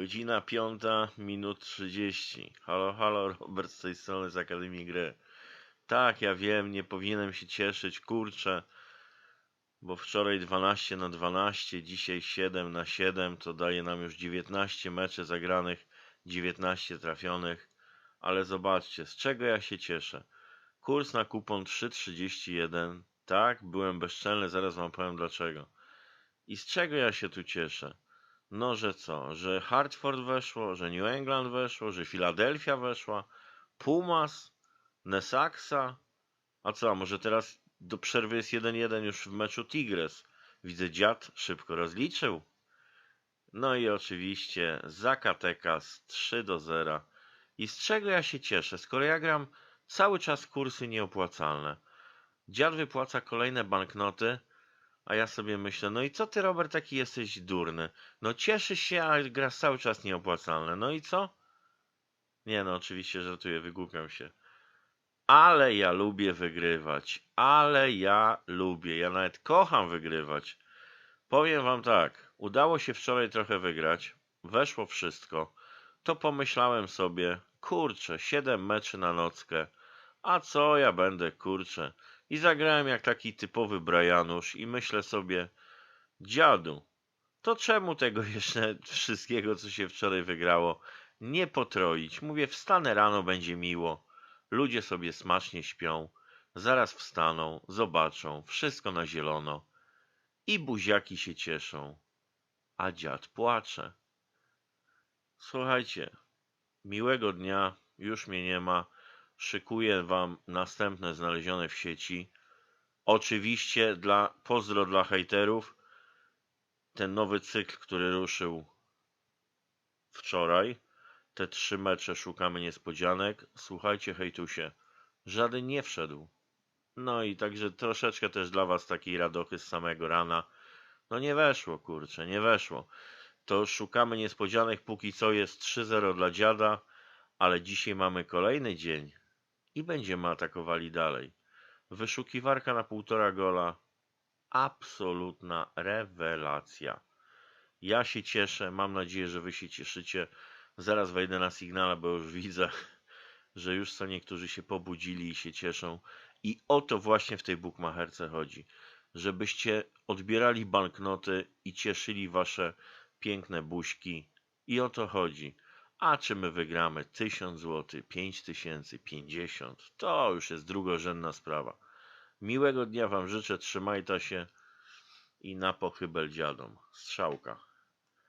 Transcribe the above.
Godzina piąta, minut 30. Halo, halo, Robert z tej strony z Akademii Gry. Tak, ja wiem, nie powinienem się cieszyć, kurczę, bo wczoraj 12 na 12, dzisiaj 7 na 7, to daje nam już 19 meczy zagranych, 19 trafionych, ale zobaczcie, z czego ja się cieszę. Kurs na kupon 3,31, tak, byłem bezczelny, zaraz wam powiem dlaczego. I z czego ja się tu cieszę? No, że co? Że Hartford weszło, że New England weszło, że Filadelfia weszła, Pumas, Nesaxa. A co, a może teraz do przerwy jest 1-1 już w meczu Tigres. Widzę, dziad szybko rozliczył. No i oczywiście Zakatekas 3 do 0. I z czego ja się cieszę? Skoro ja gram cały czas kursy nieopłacalne. Dziad wypłaca kolejne banknoty, a ja sobie myślę, no i co ty, Robert, taki jesteś durny? No cieszysz się, a grasz cały czas nieopłacalne. No i co? Nie no, oczywiście żartuję, wygłupiam się. Ale ja lubię wygrywać. Ale ja lubię. Ja nawet kocham wygrywać. Powiem wam tak. Udało się wczoraj trochę wygrać. Weszło wszystko. To pomyślałem sobie, kurczę, 7 meczy na nockę. A co ja będę, kurczę. I zagrałem jak taki typowy Brajanusz i myślę sobie, dziadu, to czemu tego jeszcze wszystkiego, co się wczoraj wygrało, nie potroić? Mówię, wstanę rano, będzie miło. Ludzie sobie smacznie śpią, zaraz wstaną, zobaczą, wszystko na zielono. I buziaki się cieszą, a dziad płacze. Słuchajcie, miłego dnia, już mnie nie ma. Szykuję wam następne znalezione w sieci. Oczywiście dla pozdro dla hejterów. Ten nowy cykl, który ruszył wczoraj. Te trzy mecze szukamy niespodzianek. Słuchajcie, hejtusie, żaden nie wszedł. No i także troszeczkę też dla was takiej radochy z samego rana. No nie weszło, kurczę, nie weszło. To szukamy niespodzianek, póki co jest 3-0 dla dziada, ale dzisiaj mamy kolejny dzień i będziemy atakowali dalej. Wyszukiwarka na półtora gola. Absolutna rewelacja. Ja się cieszę, mam nadzieję, że wy się cieszycie. Zaraz wejdę na sygnale, bo już widzę, że już co niektórzy się pobudzili i się cieszą. I o to właśnie w tej bukmacherce chodzi. Żebyście odbierali banknoty i cieszyli wasze piękne buźki. I o to chodzi. A czy my wygramy 1000 zł, 5000, 50, to już jest drugorzędna sprawa. Miłego dnia Wam życzę, trzymajcie się i na pochybel dziadom. Strzałka.